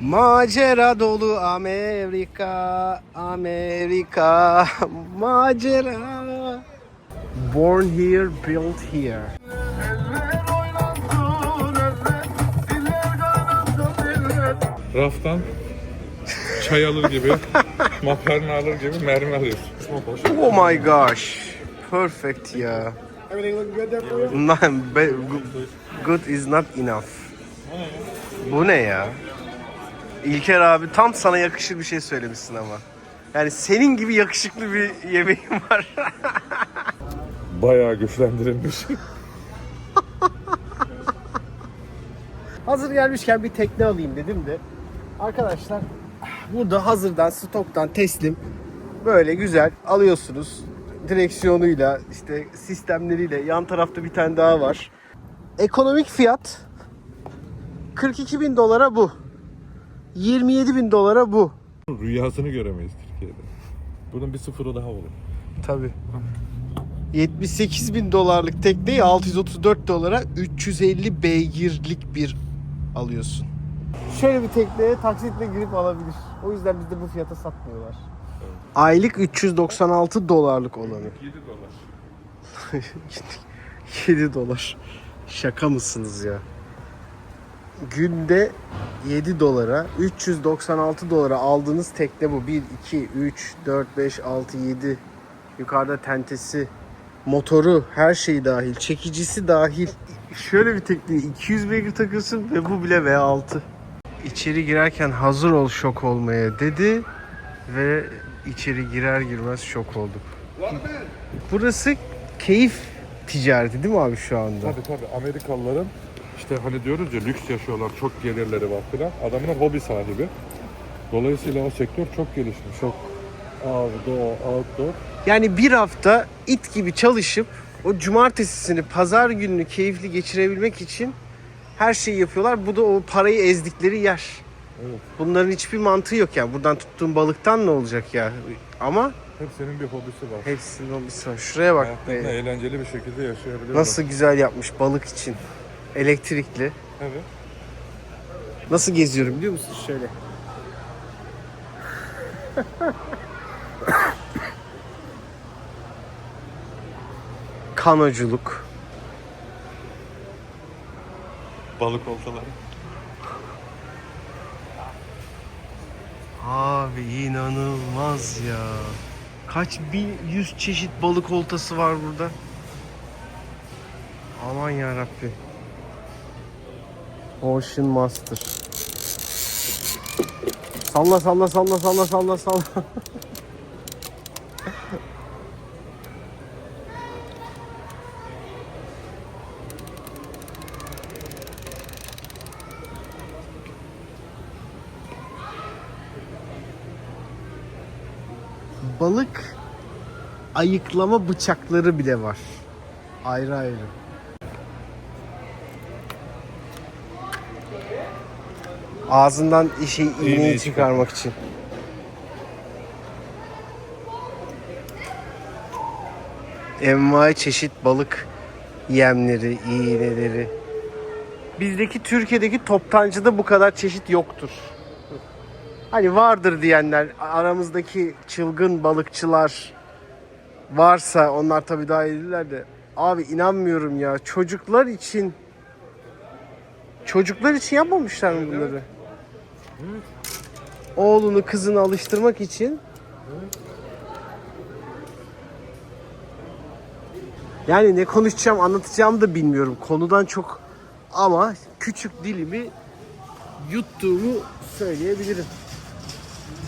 Macera dolu Amerika, Amerika, macera. Born here, built here. Raftan çay alır gibi, makarna alır gibi mermi alıyorsun. Oh my gosh. Perfect ya. Everything looking good there for you? Good is not enough. Bu ne ya? İlker abi tam sana yakışır bir şey söylemişsin ama. Yani senin gibi yakışıklı bir yemeğin var. Bayağı güçlendirilmiş. Hazır gelmişken bir tekne alayım dedim de. Arkadaşlar burada hazırdan stoktan teslim böyle güzel alıyorsunuz. Direksiyonuyla işte sistemleriyle yan tarafta bir tane daha var. Ekonomik fiyat 42 bin dolara bu. 27 bin dolara bu. Rüyasını göremeyiz Türkiye'de. Bunun bir sıfırı daha olur. Tabi. 78 bin dolarlık tekneyi 634 dolara 350 beygirlik bir alıyorsun. Şöyle bir tekneye taksitle girip alabilir. O yüzden bizde bu fiyata satmıyorlar. Aylık 396 dolarlık olanı. 7 dolar. 7 dolar. Şaka mısınız ya? Günde 7 dolara 396 dolara aldığınız tekne bu. 1, 2, 3, 4, 5, 6, 7. Yukarıda tentesi, motoru, her şey dahil. Çekicisi dahil. Şöyle bir tekne 200 beygir takıyorsun ve bu bile V6. İçeri girerken hazır ol şok olmaya dedi ve içeri girer girmez şok olduk. Burası keyif ticareti değil mi abi şu anda? Tabii tabii Amerikalıların işte hani diyoruz ya lüks yaşıyorlar, çok gelirleri var filan. Adamlar hobi sahibi. Dolayısıyla o sektör çok gelişmiş. Çok outdoor, outdoor. Yani bir hafta it gibi çalışıp o cumartesisini, pazar gününü keyifli geçirebilmek için her şeyi yapıyorlar. Bu da o parayı ezdikleri yer. Evet. Bunların hiçbir mantığı yok yani. Buradan tuttuğun balıktan ne olacak ya? Ama Hepsinin bir hobisi var. hepsinin hobisi var. Şuraya bak. Hayatlarını be. eğlenceli bir şekilde yaşayabiliyorlar. Nasıl güzel yapmış balık için. Elektrikli. Evet. Nasıl geziyorum biliyor musun? Şöyle. Kanoculuk. Balık oltaları. Abi inanılmaz ya. Kaç bin yüz çeşit balık oltası var burada. Aman ya Rabbi. Ocean Master. Salla salla salla salla salla salla. Balık ayıklama bıçakları bile var. Ayrı ayrı. Ağzından işi iğneyi İğneyi çıkarmak için. Envai çeşit balık yemleri, iğneleri. Bizdeki Türkiye'deki toptancıda bu kadar çeşit yoktur. Hani vardır diyenler aramızdaki çılgın balıkçılar varsa onlar tabii daha iyiler de abi inanmıyorum ya çocuklar için çocuklar için yapmamışlar mı bunları? Oğlunu kızını alıştırmak için Yani ne konuşacağım anlatacağım da bilmiyorum konudan çok ama küçük dilimi yuttuğumu söyleyebilirim.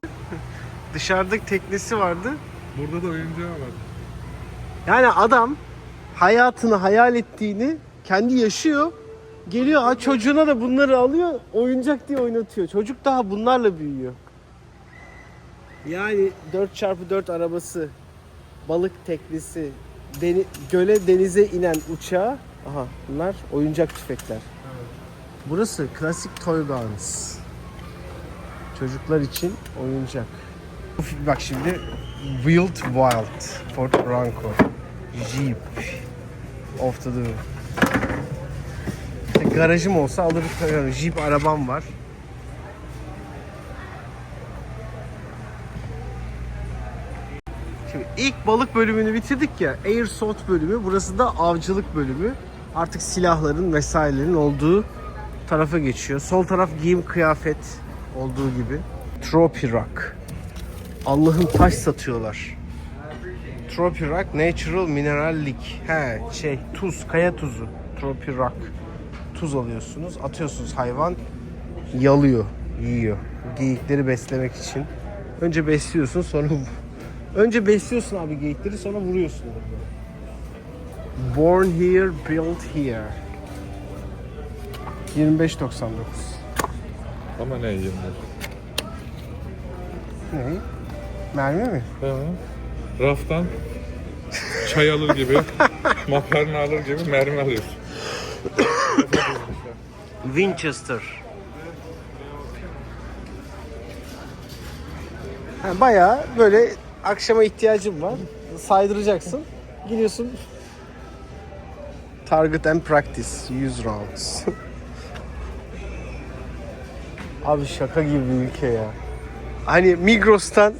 Dışarıda teknesi vardı. Burada da oyuncağı var. Yani adam hayatını hayal ettiğini kendi yaşıyor. Geliyor ha çocuğuna da bunları alıyor oyuncak diye oynatıyor. Çocuk daha bunlarla büyüyor. Yani 4x4 arabası, balık teknesi, deni, göle denize inen uçağı. Aha bunlar oyuncak tüfekler. Burası klasik Toy Guns. Çocuklar için oyuncak. Bak şimdi Wild Wild Ford Bronco Jeep Of the garajım olsa alırım. Jeep arabam var. Şimdi ilk balık bölümünü bitirdik ya. Airsoft bölümü. Burası da avcılık bölümü. Artık silahların vesairelerin olduğu tarafa geçiyor. Sol taraf giyim kıyafet olduğu gibi. Trophy Rock. Allah'ın taş satıyorlar. Trophy Rock Natural Mineral League. He şey tuz, kaya tuzu. Trophy Rock. Tuz alıyorsunuz, atıyorsunuz hayvan yalıyor, yiyor. Geyikleri beslemek için. Önce besliyorsun sonra önce besliyorsun abi geyikleri sonra vuruyorsun. Born here, built here. 25.99. Ama ne yiyeyim Ne? Mermi mi? Raftan çay alır gibi, makarna alır gibi mermi alıyorsun. Winchester. Ha, bayağı böyle akşama ihtiyacın var. Saydıracaksın. Gidiyorsun. Target and practice 100 rounds. Abi şaka gibi bir ülke ya. Hani Migros'tan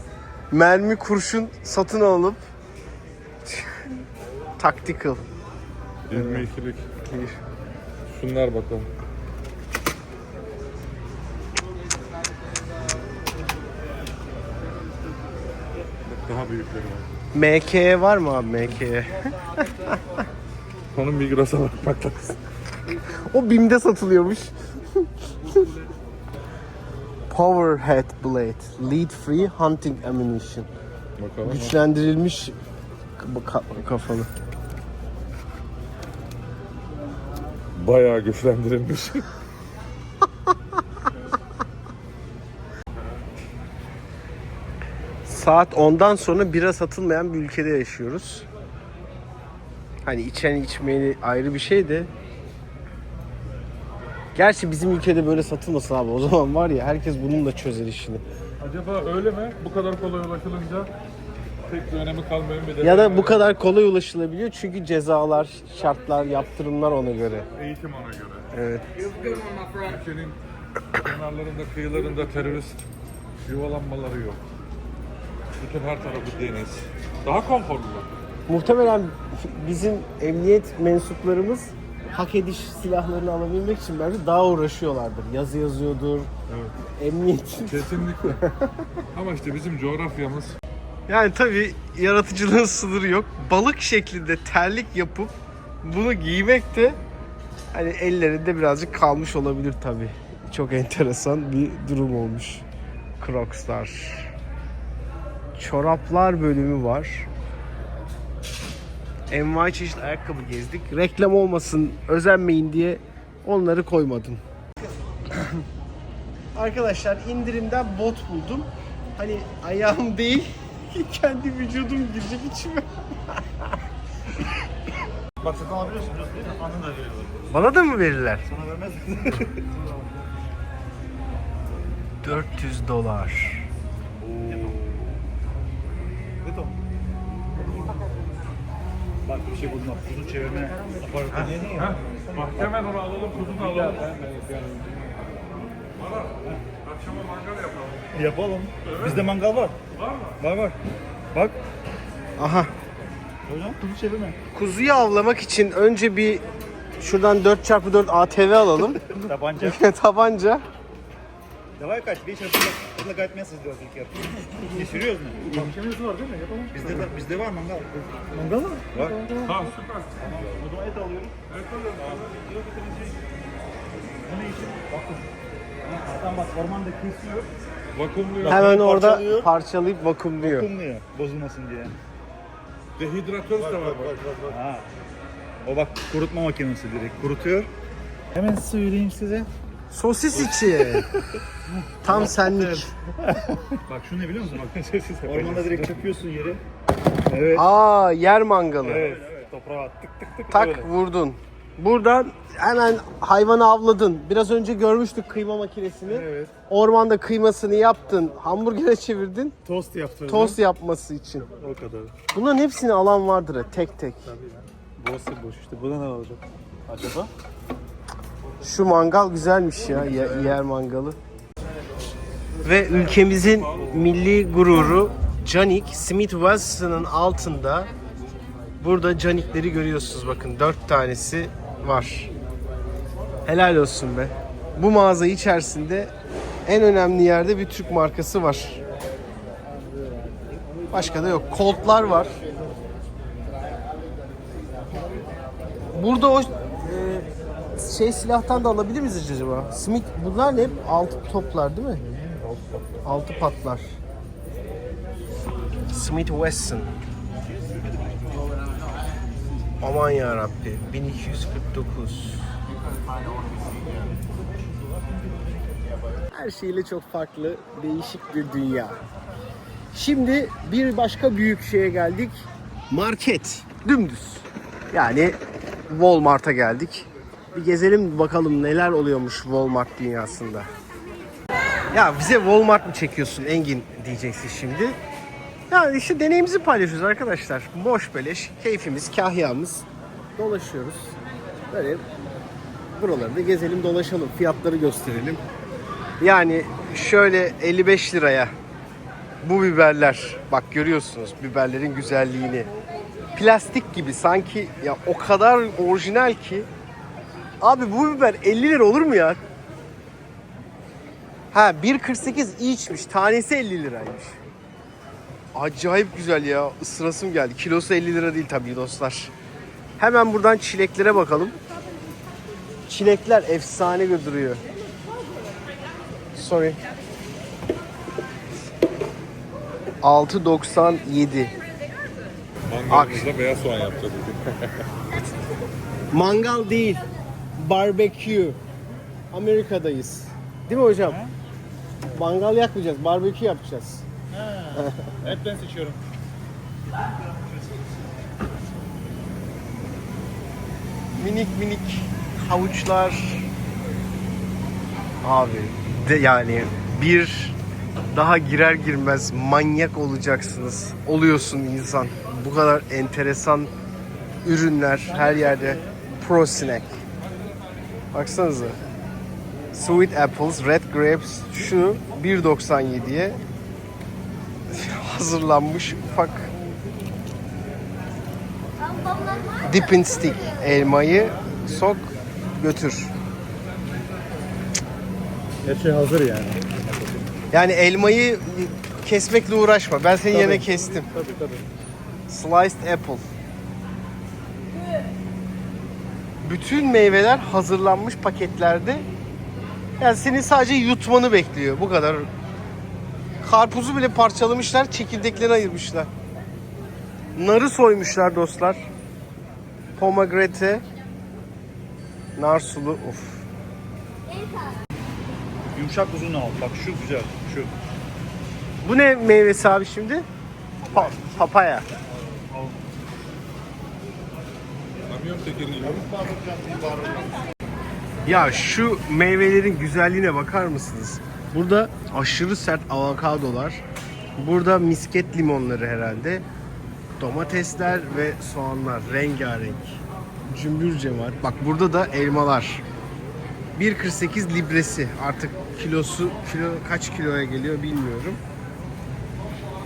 mermi kurşun satın alıp tactical. 22'lik. Şunlar bakalım. Daha büyükleri var. MK'ye var mı abi MK'ye? Onun Migros'a bakmak lazım. O BİM'de satılıyormuş. Power Head Blade. Lead Free Hunting Ammunition. Bakalım. Güçlendirilmiş ka- kafalı. Bayağı güçlendirilmiş. Saat 10'dan sonra bira satılmayan bir ülkede yaşıyoruz. Hani içen içmeyeni ayrı bir şey de. Gerçi bizim ülkede böyle satılmasın abi. O zaman var ya herkes bununla çözer işini. Acaba öyle mi? Bu kadar kolay ulaşılınca pek bir önemi kalmayan bir Ya da bu kadar kolay ulaşılabiliyor çünkü cezalar, şartlar, yaptırımlar ona göre. Eğitim ona göre. Evet. Ülkenin kenarlarında, kıyılarında terörist yuvalanmaları yok. Bütün her tarafı deniz. Daha konforlu. Muhtemelen bizim emniyet mensuplarımız hak ediş silahlarını alabilmek için bence daha uğraşıyorlardır. Yazı yazıyordur. Emniyet. Kesinlikle. Ama işte bizim coğrafyamız Yani tabii yaratıcılığın sınırı yok. Balık şeklinde terlik yapıp bunu giymek de hani ellerinde birazcık kalmış olabilir tabii. Çok enteresan bir durum olmuş. Crocs'lar. Çoraplar bölümü var. Envai çeşit ayakkabı gezdik. Reklam olmasın, özenmeyin diye onları koymadım. Arkadaşlar indirimden bot buldum. Hani ayağım değil, kendi vücudum girecek içime. Bak satın alabiliyorsun biliyorsun değil mi? Anını da veriyorlar. Bana da mı verirler? Sana vermez. 400 dolar. Bak bir şey buldum. Uzun çevirme aparatı. Ne ne Ha, bak hemen onu alalım, kuzunu alalım. Bana, akşama mangal yapalım. Yapalım. Bizde mangal var. Var mı? Var var. Bak. Aha. Hocam kuzu çevirme. Kuzuyu avlamak için önce bir şuradan 4x4 ATV alalım. Tabanca. Tabanca. Давай, Кать, Bunlar gayet mesaj diyor Türkiye. Geçiriyoruz mu? Mahkemeniz var değil mi? Yapalım. Bizde var, bizde var mangal. Mangal mı? Var. Tamam süper. Tamam. O zaman et alıyorum. Et alıyorum. Yok bir şey. Bu ne işin? Bakın. Adam bak ormanda kesiyor. Vakumluyor. Hemen orada parçalıyor. parçalayıp vakumluyor. Vakumluyor. Bozulmasın diye. Dehidratör de var. Bak, bak, bak. Ha. O bak kurutma makinesi direkt kurutuyor. Hemen söyleyeyim size. Sosis içi. Tam senlik. Bak şu ne biliyor musun? Bak, ormanda direkt çöküyorsun yere. Evet. Aa yer mangalı. Evet. Toprağa tık tık tık. Tak böyle. vurdun. Buradan hemen hayvanı avladın. Biraz önce görmüştük kıyma makinesini. Evet. Ormanda kıymasını yaptın. Hamburgere çevirdin. Tost yaptırdım. Tost yapması için. O kadar. Bunların hepsini alan vardır ha, tek tek. Boş boş işte. Buna ne olacak? Acaba? Şu mangal güzelmiş ya, ye- yer mangalı. Ve ülkemizin milli gururu Canik, Smith Wesson'ın altında burada canikleri görüyorsunuz bakın. Dört tanesi var. Helal olsun be. Bu mağaza içerisinde en önemli yerde bir Türk markası var. Başka da yok. Colt'lar var. Burada o şey silahtan da alabilir miyiz acaba? Smith bunlar hep altı toplar değil mi? Altı patlar. Smith Wesson. Aman ya Rabbi. 1249. Her şeyle çok farklı, değişik bir dünya. Şimdi bir başka büyük şeye geldik. Market. Dümdüz. Yani Walmart'a geldik. Bir gezelim bakalım neler oluyormuş Walmart dünyasında. Ya bize Walmart mı çekiyorsun Engin diyeceksin şimdi. Yani işte deneyimizi paylaşıyoruz arkadaşlar. Boş beleş, keyfimiz, kahyamız. Dolaşıyoruz. Böyle buraları da gezelim dolaşalım. Fiyatları gösterelim. Yani şöyle 55 liraya bu biberler. Bak görüyorsunuz biberlerin güzelliğini. Plastik gibi sanki ya o kadar orijinal ki. Abi bu biber 50 lira olur mu ya? Ha 1.48 içmiş. Tanesi 50 liraymış. Acayip güzel ya. Isırasım geldi. Kilosu 50 lira değil tabii dostlar. Hemen buradan çileklere bakalım. Çilekler efsane duruyor. Sorry. 6.97. Mangalımızda beyaz soğan yapacağız bugün. Mangal değil. Barbekü. Amerika'dayız. Değil mi hocam? Mangal yakmayacağız. Barbekü yapacağız. Evet ben seçiyorum. Minik minik havuçlar. Abi de yani bir daha girer girmez manyak olacaksınız. Oluyorsun insan. Bu kadar enteresan ürünler her yerde. Pro Snack. Baksanıza. Sweet apples, red grapes şu 1.97'ye hazırlanmış ufak dip and stick elmayı sok götür. Her şey hazır yani. Yani elmayı kesmekle uğraşma. Ben senin Tabii. yerine kestim. Tabii tabii. Sliced apple. Bütün meyveler hazırlanmış paketlerde. Yani senin sadece yutmanı bekliyor. Bu kadar. Karpuzu bile parçalamışlar, çekirdeklerini ayırmışlar. Narı soymuşlar dostlar. Pomegranate. Nar sulu. Of. Yumuşak uzun al. Bak şu güzel. Şu. Bu ne meyvesi abi şimdi? Pa- papaya. Ya şu meyvelerin güzelliğine bakar mısınız? Burada aşırı sert avokadolar. Burada misket limonları herhalde. Domatesler ve soğanlar rengarenk. Cümbürce var. Bak burada da elmalar. 1.48 libresi. Artık kilosu kilo kaç kiloya geliyor bilmiyorum.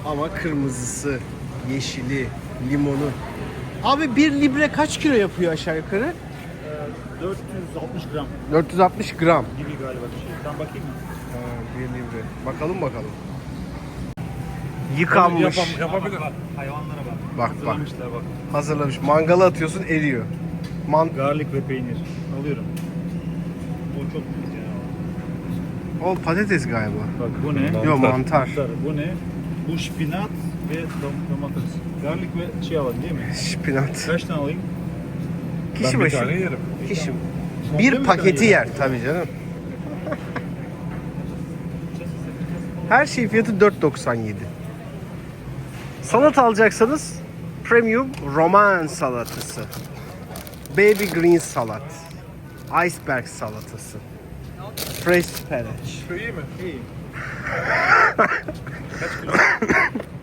Ama kırmızısı, yeşili, limonu. Abi 1 libre kaç kilo yapıyor aşağı yukarı? 460 gram 460 gram. gibi galiba bir şey. Tam bakayım mı? Ha, bir libre. Bakalım bakalım. Yıkanmış. Yapam, yapabilir. Bak hayvanlara bak. Bak, bak. Hazırlamışlar bak. Hazırlamış. Mangala atıyorsun eriyor. Man Garlic ve peynir. Alıyorum. O çok güzel. o patates galiba. Bak bu ne? Yok mantar. Mantar. Bu ne? Bu şpinat ve dom- domates. Garlic ve şey alalım değil mi? Şpinat. Kaç tane alayım? Kişi Ben bir başı. tane yerim. Kişi. Komple Bir paketi yer tabii canım. Her şey fiyatı 4.97. Salat alacaksanız premium roman salatası. Baby green salat. Iceberg salatası. Fresh spinach. Şu iyi mi? İyi.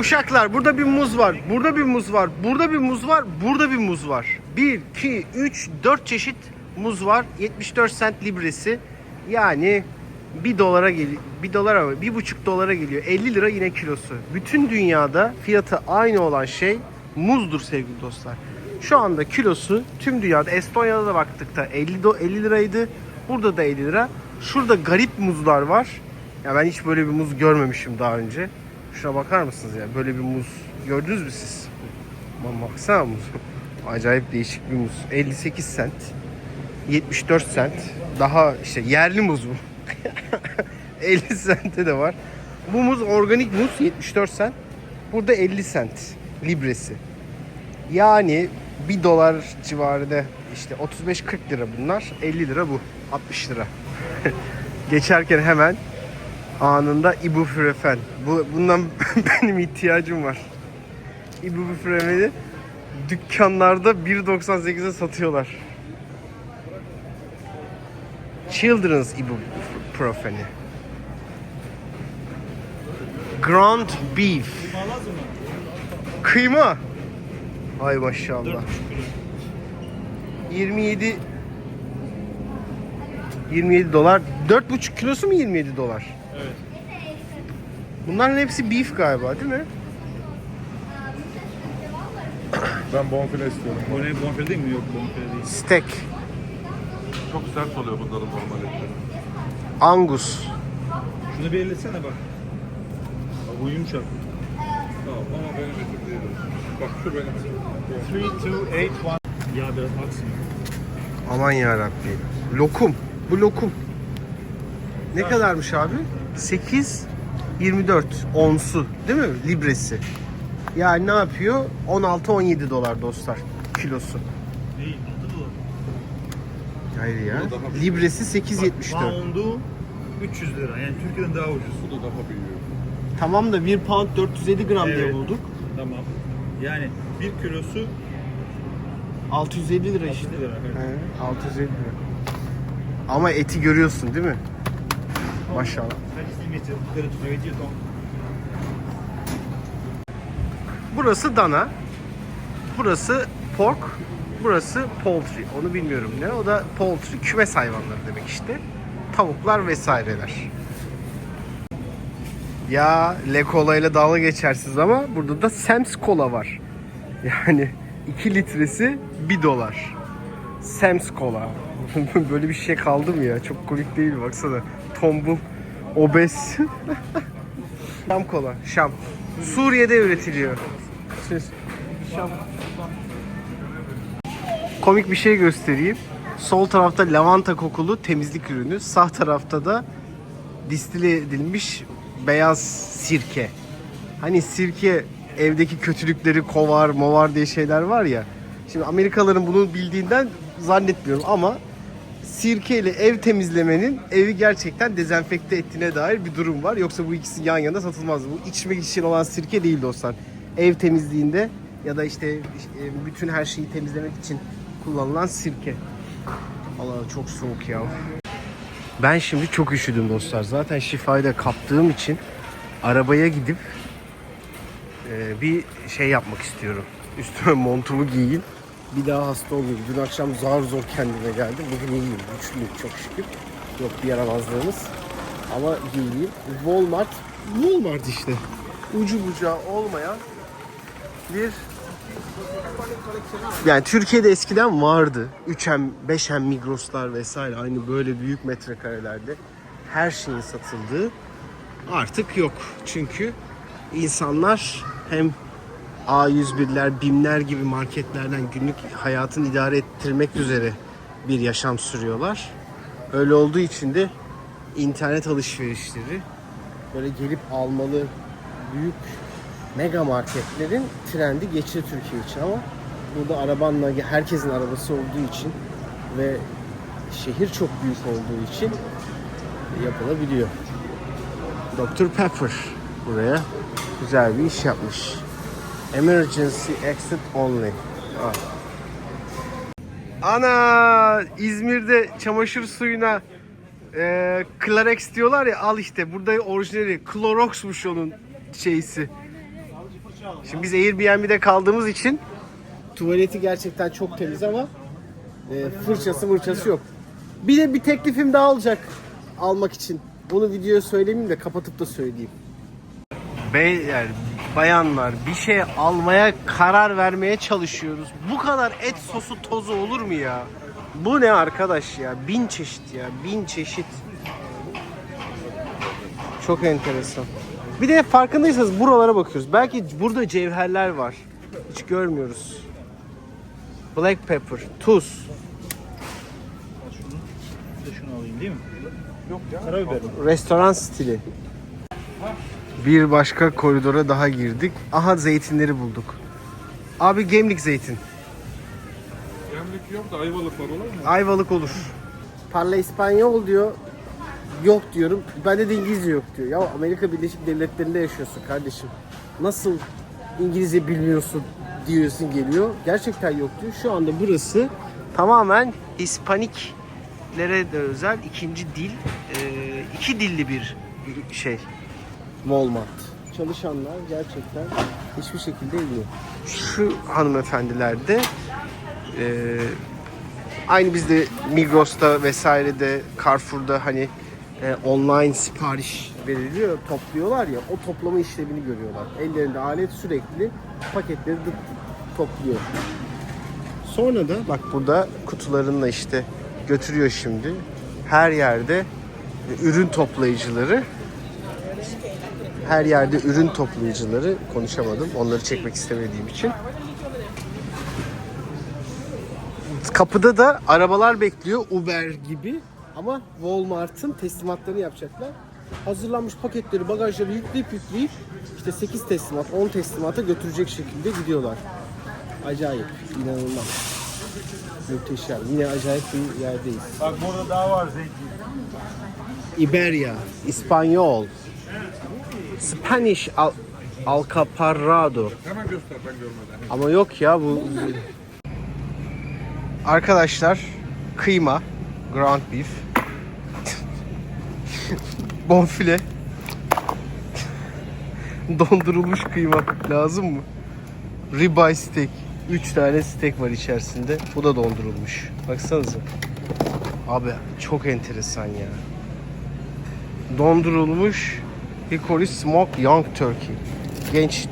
Uşaklar burada bir muz var. Burada bir muz var. Burada bir muz var. Burada bir muz var. 1, 2, 3, 4 çeşit muz var. 74 cent libresi. Yani 1 dolara geliyor. 1 dolar ama 1,5 dolara geliyor. 50 lira yine kilosu. Bütün dünyada fiyatı aynı olan şey muzdur sevgili dostlar. Şu anda kilosu tüm dünyada Estonya'da da baktık da 50 do 50 liraydı. Burada da 50 lira. Şurada garip muzlar var. Ya ben hiç böyle bir muz görmemişim daha önce. Şuna bakar mısınız ya? Böyle bir muz gördünüz mü siz? Aman baksana muz. Acayip değişik bir muz. 58 cent. 74 cent. Daha işte yerli muz bu. 50 sente de var. Bu muz organik muz 74 cent. Burada 50 cent libresi. Yani 1 dolar civarında işte 35-40 lira bunlar. 50 lira bu. 60 lira. Geçerken hemen anında ibuprofen. Bu bundan benim ihtiyacım var. Ibuprofeni dükkanlarda 1.98'e satıyorlar. Children's ibuprofeni. Ground beef. Kıyma. Ay maşallah. 27 27 dolar. 4,5 kilosu mu 27 dolar? Evet. Bunların hepsi beef galiba değil mi? Ben bonfile istiyorum. Bu ne bonfile değil mi? Yok bonfile değil. Steak. Çok sert oluyor bunların normal etleri. Angus. Şunu bir ellesene bak. Bak bu yumuşak. Tamam ama benim etim değil. Bak şu benim etim. 3, 2, 8, 1. Ya biraz aksın. Aman ya Rabbi. Lokum. Bu lokum. Ne kadarmış abi? 8 24 onsu değil mi? Libresi. Yani ne yapıyor? 16-17 dolar dostlar kilosu. Değil, 6 dolar. Hayır ya. Bu da daha büyük. Libresi 8.74. Pound'u 300 lira. Yani Türkiye'den daha ucuz. Bu da daha büyüyor. Tamam da 1 pound 450 gram diye Evet. bulduk. Tamam. Yani 1 kilosu 650 lira işte. 6 lira. Evet. He, 650 lira. Ama eti görüyorsun değil mi? Maşallah. Kaç limetre? Yukarı tutuyor. Ediyor. Burası dana. Burası pork. Burası poultry. Onu bilmiyorum ne. O da poultry. Kümes hayvanları demek işte. Tavuklar vesaireler. Ya Le Cola ile dalga geçersiniz ama burada da Sam's Cola var. Yani 2 litresi 1 dolar. Sam's Cola. Böyle bir şey kaldı mı ya? Çok komik değil? Baksana. Tombul, obez. Şam kola, Şam. Suriye'de üretiliyor. Şam. Komik bir şey göstereyim. Sol tarafta lavanta kokulu temizlik ürünü. Sağ tarafta da distile edilmiş beyaz sirke. Hani sirke evdeki kötülükleri kovar, movar diye şeyler var ya. Şimdi Amerikalıların bunu bildiğinden zannetmiyorum ama sirke ile ev temizlemenin evi gerçekten dezenfekte ettiğine dair bir durum var. Yoksa bu ikisi yan yana satılmaz. Bu içmek için olan sirke değil dostlar. Ev temizliğinde ya da işte e, bütün her şeyi temizlemek için kullanılan sirke. Allah çok soğuk ya. Ben şimdi çok üşüdüm dostlar. Zaten şifayı da kaptığım için arabaya gidip e, bir şey yapmak istiyorum. Üstüme montumu giyeyim. Bir daha hasta olmayayım. Dün akşam zar zor kendime geldim. Bugün iyiyim. Güçlüyüm çok şükür. Yok bir yaramazlığımız. Ama giyeyim. Walmart. Walmart işte. Ucu bucağı olmayan bir yani Türkiye'de eskiden vardı. 3M, 5M Migros'lar vesaire aynı böyle büyük metrekarelerde her şeyin satıldığı artık yok. Çünkü insanlar hem A101'ler, BİM'ler gibi marketlerden günlük hayatını idare ettirmek üzere bir yaşam sürüyorlar. Öyle olduğu için de internet alışverişleri böyle gelip almalı büyük mega marketlerin trendi geçti Türkiye için ama burada arabanla herkesin arabası olduğu için ve şehir çok büyük olduğu için yapılabiliyor. Dr. Pepper buraya güzel bir iş yapmış. Emergency exit only. Ah. Ana İzmir'de çamaşır suyuna e, Clarex diyorlar ya al işte burada orijinali Clorox'muş onun şeysi. Şimdi biz Airbnb'de kaldığımız için tuvaleti gerçekten çok temiz ama e, fırçası mırçası yok. Bir de bir teklifim daha olacak almak için. Bunu videoya söylemeyeyim de kapatıp da söyleyeyim. Beyler, bayanlar bir şey almaya karar vermeye çalışıyoruz. Bu kadar et sosu tozu olur mu ya? Bu ne arkadaş ya? Bin çeşit ya. Bin çeşit. Çok enteresan. Bir de farkındaysanız buralara bakıyoruz. Belki burada cevherler var. Hiç görmüyoruz. Black pepper, tuz, Bir de şunu alayım değil mi? Yok ya. Karabiber mi? restoran stili. Bir başka koridora daha girdik. Aha zeytinleri bulduk. Abi gemlik zeytin. Yemlik yok da ayvalık var olur mu? Ayvalık olur. Parla İspanyol diyor. Yok diyorum. Bende de İngilizce yok diyor. Ya Amerika Birleşik Devletleri'nde yaşıyorsun kardeşim. Nasıl İngilizce bilmiyorsun diyorsun geliyor. Gerçekten yok diyor. Şu anda burası tamamen Hispaniklere de özel ikinci dil, iki dilli bir şey. Walmart. Çalışanlar gerçekten hiçbir şekilde iyi. Şu hanımefendiler de e, Aynı bizde Migros'ta vesairede Carrefour'da hani e, online sipariş veriliyor, topluyorlar ya o toplama işlemini görüyorlar. Ellerinde alet sürekli paketleri dıt dıt topluyor. Sonra da bak burada kutularınla işte götürüyor şimdi. Her yerde e, ürün toplayıcıları her yerde ürün toplayıcıları konuşamadım. Onları çekmek istemediğim için. Kapıda da arabalar bekliyor Uber gibi ama Walmart'ın teslimatlarını yapacaklar. Hazırlanmış paketleri bagajları yükleyip yükleyip işte 8 teslimat 10 teslimata götürecek şekilde gidiyorlar. Acayip, inanılmaz. Muhteşem. Yine acayip bir yerdeyiz. Bak burada daha var zeytin. Iberia, İspanyol, Spanish al Alcaparrado. Hemen göster ben görmeden. Ama yok ya bu. Arkadaşlar kıyma, ground beef, bonfile, dondurulmuş kıyma lazım mı? Ribeye steak. 3 tane steak var içerisinde. Bu da dondurulmuş. Baksanıza. Abi çok enteresan ya. Dondurulmuş hickory smoked young turkey. Genç.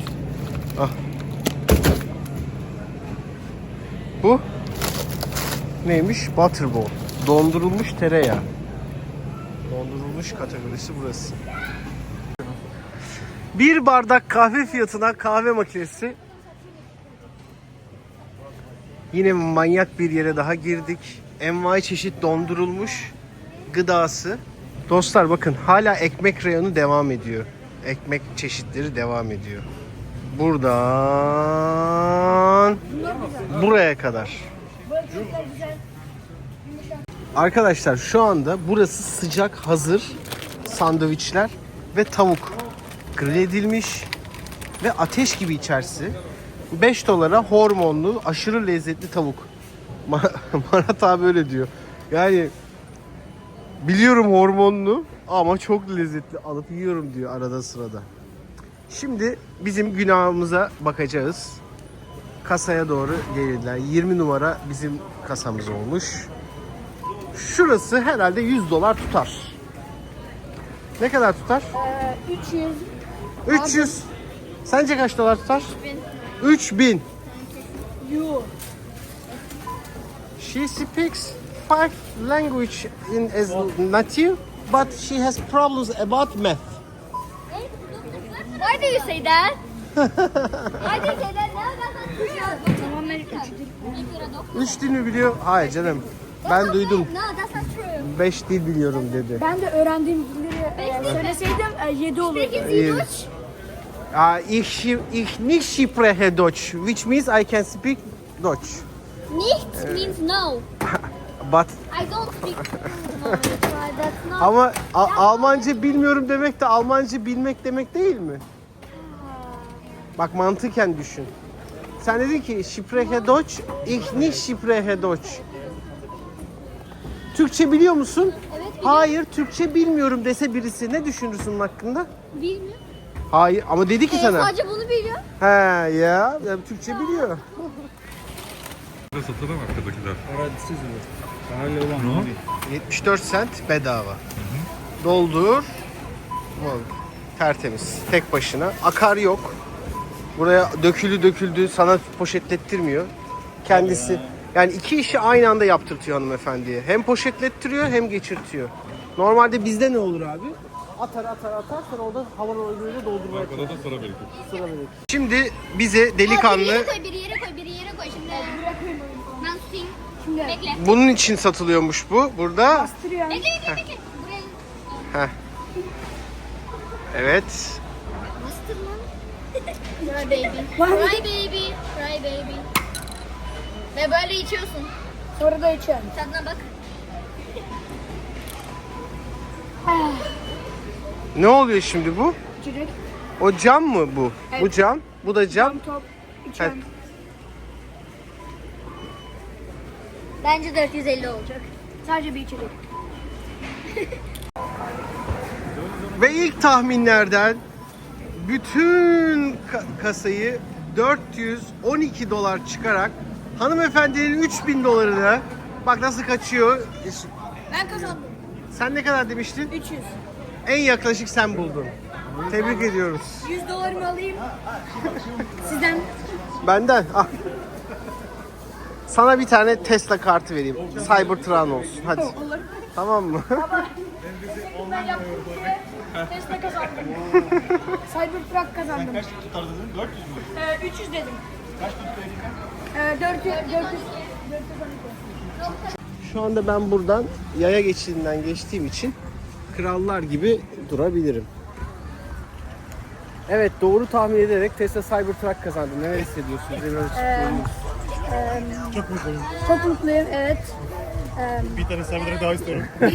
Ah Bu neymiş? Butterball. Dondurulmuş tereyağı. Dondurulmuş kategorisi burası. Bir bardak kahve fiyatına kahve makinesi. Yine manyak bir yere daha girdik. Envai çeşit dondurulmuş gıdası. Dostlar bakın hala ekmek reyonu devam ediyor. Ekmek çeşitleri devam ediyor. Buradan buraya kadar. Arkadaşlar şu anda burası sıcak hazır sandviçler ve tavuk grill edilmiş ve ateş gibi içerisi. 5 dolara hormonlu aşırı lezzetli tavuk. Ma- Marat abi öyle diyor. Yani biliyorum hormonlu ama çok lezzetli alıp yiyorum diyor arada sırada. Şimdi bizim günahımıza bakacağız. Kasaya doğru gelirler. 20 numara bizim kasamız olmuş. Şurası herhalde 100 dolar tutar. Ne kadar tutar? Ee, 300 300. Sence kaç dolar tutar? 3000. euro. She speaks five language in as native, but she has problems about math. Why do you say that? Why do you say that? Üç dil mi biliyor? Hayır canım. Ben duydum. No, that's not true. 5 dil biliyorum dedi. Ben de öğrendiğim dilleri e, söyleseydim 7 olurdu. Speaking English? Uh, ich, ich nicht spreche Deutsch, which means I can speak Deutsch. Nicht means no. But I don't speak. that's not. ama A- Almanca bilmiyorum demek de Almanca bilmek demek değil mi? Bak mantıken düşün. Sen dedin ki spreche Deutsch, ich nicht spreche Deutsch. Türkçe biliyor musun? Evet, biliyorum. Hayır, Türkçe bilmiyorum dese birisi ne düşünürsün hakkında? Bilmiyorum. Hayır ama dedi ki Ee, sana. sadece bunu biliyor. He ya, ya Türkçe biliyor. Ne satılan arkadakiler? Paradisiz bu. Pahalı olan abi. 74 cent bedava. Doldur. Tamam. Tertemiz. Tek başına. Akar yok. Buraya dökülü döküldü sana poşetlettirmiyor. Kendisi yani iki işi aynı anda yaptırtıyor hanımefendiye. Hem poşetlettiriyor hem geçirtiyor. Normalde bizde ne olur abi? Atar atar atar sonra orada havalı oyunuyla doldurmaya Arkada da sıra birikir. sıra verir. Şimdi bize Biri delikanlı yere koy, biri yere koy, biri yere koy. Şimdi ben tutayım. Şimdi Bekle. bunun için satılıyormuş bu. Burada bastırıyorum. Bekle, bekle, bekle. Buraya Heh. Evet. bastır lan. Cry baby. Cry baby. Cry baby. Ve böyle içiyorsun. Sonra da içiyorum. Tadına bak. Ne oluyor şimdi bu? İçecek. O cam mı bu? Bu Evet. cam. Bu da cam. Tam top. İçiyorum. Bence 450 olacak. Sadece bir içecek. Ve ilk tahminlerden bütün ka- kasayı 412 dolar çıkarak hanımefendinin 3000 dolarını bak nasıl kaçıyor. Ben kazandım. Sen ne kadar demiştin? 300. En yaklaşık sen buldun. Tebrik ediyoruz. 100 dolarımı alayım. Sizden Benden. Ah. Sana bir tane Tesla kartı vereyim. Cybertron olsun. Hadi. olur. Tamam mı? Ben yaptım diye Tesla kazandım. Cybertruck kazandım. Kaç tutar dedin? 400 mü? Ee, 300 dedim. Kaç tuttu elinde? Ee, 400, 400, 412. Şu anda ben buradan yaya geçidinden geçtiğim için krallar gibi durabilirim. Evet doğru tahmin ederek Tesla Cybertruck kazandım. Neler hissediyorsunuz? Bize açıklayın. Çok mutluyum. Çok mutluyum, evet. Ee, Bir tane server'ı daha istiyorum.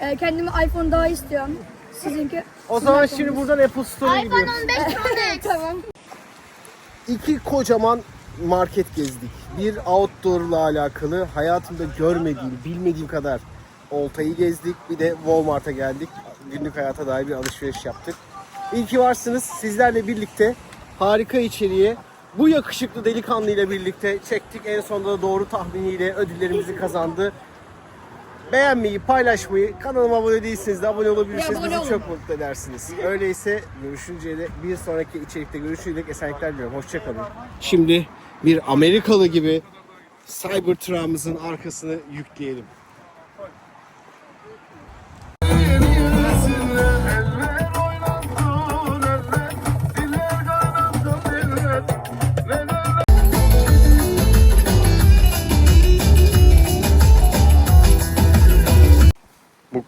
e, kendime iPhone daha istiyorum. Sizinki? O zaman şimdi buradan Apple Store'a iPhone gidiyoruz. 15 Pro Max. Tamam. İki kocaman market gezdik. Bir outdoor'la alakalı hayatımda görmediğim, bilmediğim kadar oltayı gezdik. Bir de Walmart'a geldik. Günlük hayata dair bir alışveriş yaptık. İyi ki varsınız. Sizlerle birlikte harika içeriğe bu yakışıklı delikanlıyla birlikte çektik. En sonunda da doğru tahminiyle ödüllerimizi kazandı. Beğenmeyi, paylaşmayı, kanalıma abone değilseniz de abone olabilirsiniz. abone Bizi olun. çok mutlu edersiniz. Öyleyse görüşünceye de bir sonraki içerikte görüşünceye dek esenlikler diliyorum. Hoşçakalın. Şimdi bir Amerikalı gibi Cybertruck'ımızın arkasını yükleyelim.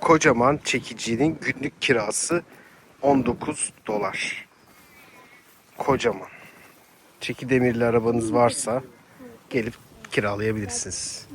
Kocaman çekicinin günlük kirası 19 dolar. Kocaman. Çeki demirli arabanız varsa gelip kiralayabilirsiniz.